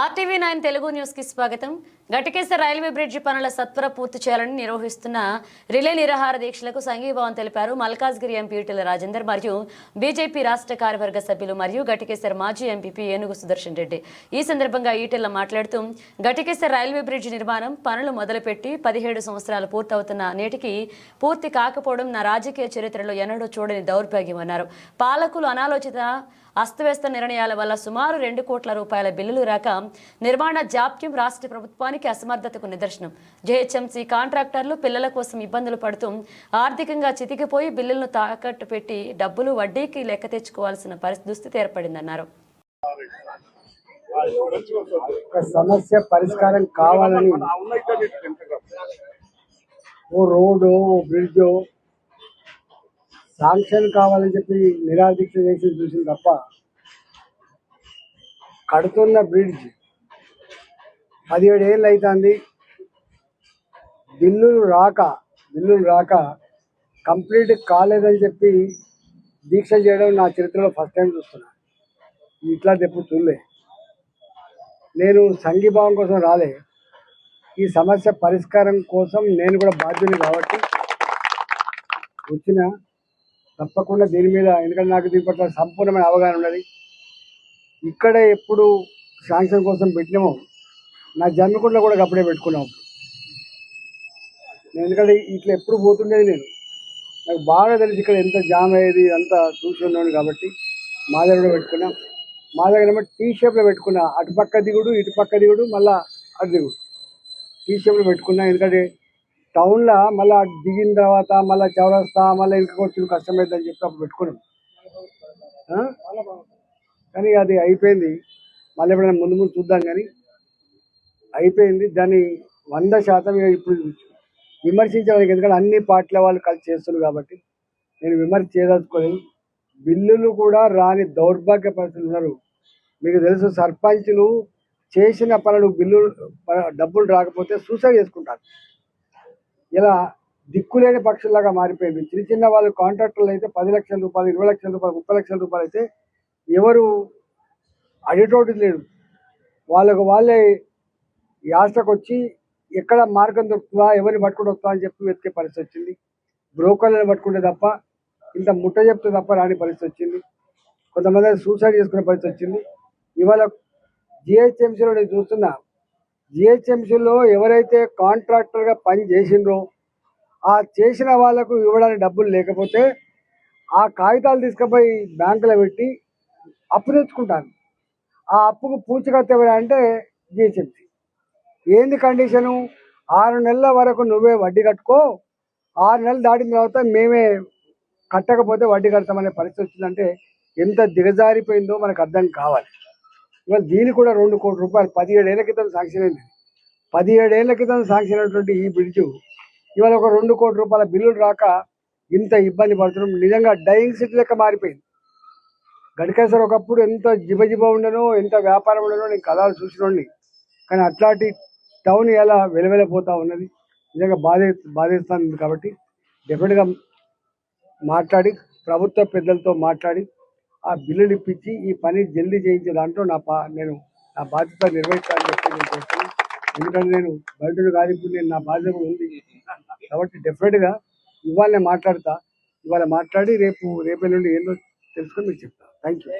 RTV nine Telugu న్యూస్కి స్వాగతం. గటికేశ్వర railway bridge పనుల సత్వర పూర్తి చేయాలని నిర్వహిస్తున్న రిలే నిరాహార దీక్షలకు సంఘీభావం తెలిపారు మల్కాజ్గిరి ఎంపీ ఈటెల రాజేందర్ మరియు బీజేపీ రాష్ట్ర కార్యవర్గ సభ్యులు మరియు గటికేశ్వర మాజీ ఎంపీపీ ఏనుగు సుదర్శన్ రెడ్డి. ఈ సందర్భంగా ఈటెల మాట్లాడుతూ గటికేశ్వర రైల్వే బ్రిడ్జి నిర్మాణం పనులు మొదలుపెట్టి పదిహేడు సంవత్సరాలు పూర్తవుతున్న నేటికి పూర్తి కాకపోవడం నా రాజకీయ చరిత్రలో ఎన్నడూ చూడని దౌర్భాగ్యం అన్నారు. పాలకులు అనాలోచిత అస్తవ్యస్త నిర్ణయాల వల్ల సుమారు రెండు కోట్ల రూపాయల బిల్లులు రాక నిర్మాణ జాప్యం రాష్ట్ర ప్రభుత్వానికి అసమర్థతకు నిదర్శనం. జేహెచ్ఎంసీ కాంట్రాక్టర్లు పిల్లల కోసం ఇబ్బందులు పడుతూ ఆర్థికంగా చితికిపోయి బిల్లులను తాకట్టు పెట్టి డబ్బులు వడ్డీకి లెక్క తెచ్చుకోవాల్సిన పరిస్థితి దుస్థితి ఏర్పడిందన్నారు. సమస్య పరిష్కారం కావాలని ఓ రోడ్డు ఓ బ్రిడ్జ్ శాంక్షన్ కావాలని చెప్పి నిరాదీక్ష చేసి చూసింది తప్ప కడుతున్న బ్రిడ్జ్ పదిహేడు ఏళ్ళు అవుతుంది బిల్లులు రాక బిల్లులు రాక కంప్లీట్ కాలేదని చెప్పి దీక్ష చేయడం నా చరిత్రలో ఫస్ట్ టైం చూస్తున్నా. ఇట్లా ఎప్పుడు చూడలే నేను సంఘీభావం కోసం రాలే. ఈ సమస్య పరిష్కారం కోసం నేను కూడా బాధ్యుని కాబట్టి వచ్చిన తప్పకుండా దీని మీద ఎందుకంటే నాకు దీని పట్ల సంపూర్ణమైన అవగాహన ఉన్నది. ఇక్కడ ఎప్పుడు శాంక్షన్ కోసం పెట్టినామో నా జన్మకుండలో కూడా అప్పుడే పెట్టుకున్నాం. నేను ఎందుకంటే ఇట్లా ఎప్పుడు పోతుండేది నేను. నాకు బాగా తెలిసి ఇక్కడ ఎంత జామ్ అయ్యేది అంతా చూసి ఉన్నాను కాబట్టి మా దగ్గర కూడా మా దగ్గర టీ షేప్లో పెట్టుకున్నా. అటు పక్క దిగుడు ఇటు పక్క దిగుడు మళ్ళీ అటు దిగుడు. టీ షేప్లో పెట్టుకున్నా ఎందుకంటే టౌన్లో మళ్ళీ దిగిన తర్వాత మళ్ళీ చౌరస్తా మళ్ళీ ఇంకా కొంచెం కష్టమైందని చెప్పి అప్పుడు పెట్టుకున్నాం. కానీ అది అయిపోయింది. మళ్ళీ ఎప్పుడైనా ముందు ముందు చూద్దాం కానీ అయిపోయింది. దాన్ని వంద శాతం ఇప్పుడు విమర్శించడానికి ఎందుకంటే అన్ని పార్టీల వాళ్ళు కలిసి చేస్తున్నారు కాబట్టి నేను విమర్శ చేయదలుచుకోలేదు బిల్లులు కూడా రాని దౌర్భాగ్య పరిస్థితులు ఉన్నారు. మీకు తెలుసు సర్పంచ్లు చేసిన పనులు బిల్లులు డబ్బులు రాకపోతే సూసైడ్ చేసుకుంటారు. ఇలా దిక్కులేని పక్షుల్లాగా మారిపోయింది. చిన్న చిన్న వాళ్ళు కాంట్రాక్టర్లు అయితే పది లక్షల రూపాయలు ఇరవై లక్షల రూపాయలు ముప్పై లక్షల రూపాయలు అయితే ఎవరు అడిటోటి లేదు. వాళ్ళకు వాళ్ళే యాసకు వచ్చి ఎక్కడ మార్గం దొరుకుతుందా ఎవరిని పట్టుకుని వస్తుందా అని చెప్పి వెతికే పరిస్థితి వచ్చింది. బ్రోకర్లను పట్టుకుంటే తప్ప ఇంత ముట్ట చెప్తే తప్ప రాని పరిస్థితి వచ్చింది. కొంతమంది సూసైడ్ చేసుకునే పరిస్థితి వచ్చింది. ఇవాళ జిహెచ్ఎంసీలో నేను చూస్తున్నా జిహెచ్ఎంసీలో ఎవరైతే కాంట్రాక్టర్గా పని చేసిండ్రో ఆ చేసిన వాళ్ళకు ఇవ్వడానికి డబ్బులు లేకపోతే ఆ కాగితాలు తీసుకుపోయి బ్యాంకులో పెట్టి అప్పు తెచ్చుకుంటాను ఆ అప్పుకు పూచికత్తు ఎవరు అంటే జిహెచ్ఎంసీ. ఏంది కండిషను? ఆరు నెలల వరకు నువ్వే వడ్డీ కట్టుకో ఆరు నెలలు దాటిన తర్వాత మేమే కట్టకపోతే వడ్డీ కడతామనే పరిస్థితి వచ్చిందంటే ఎంత దిగజారిపోయిందో మనకు అర్థం కావాలి. ఇవాళ దీనికి కూడా రెండు కోట్ల రూపాయలు. పదిహేడేళ్ళ క్రితం శాంక్షన్ పదిహేడేళ్ళ క్రితం శాంక్షన్ అయినటువంటి ఈ బ్రిడ్జు ఇవాళ ఒక రెండు కోట్ల రూపాయల బిల్లులు రాక ఇంత ఇబ్బంది పడుతున్నాం. నిజంగా డైయింగ్ సిటీ లెక్క మారిపోయింది. గడికేశ్వర ఒకప్పుడు ఎంత జిబజిబ ఉండనో ఎంత వ్యాపారం ఉండనో నేను కథలు చూసినోండి కానీ అట్లాంటి టౌన్ ఎలా వెలవెలపోతా ఉన్నది? నిజంగా బాధే బాధేస్తుంది కాబట్టి డెఫినెట్గా మాట్లాడి ప్రభుత్వ పెద్దలతో మాట్లాడి ఆ బిల్లులు ఇప్పించి ఈ పని జల్దీ చేయించే దాంట్లో నా పా నేను నా బాధ్యత నిర్వహించాలని చెప్పి నేను చేస్తాను ఎందుకంటే నేను బయటను కాదు ఇప్పుడు నేను నా బాధ్యత ఉంది. కాబట్టి డెఫినెట్గా ఇవాళ నేను మాట్లాడతా. ఇవాళ మాట్లాడి రేపు రేపటి నుండి ఏందో తెలుసుకొని మీకు చెప్తాను థ్యాంక్ యూ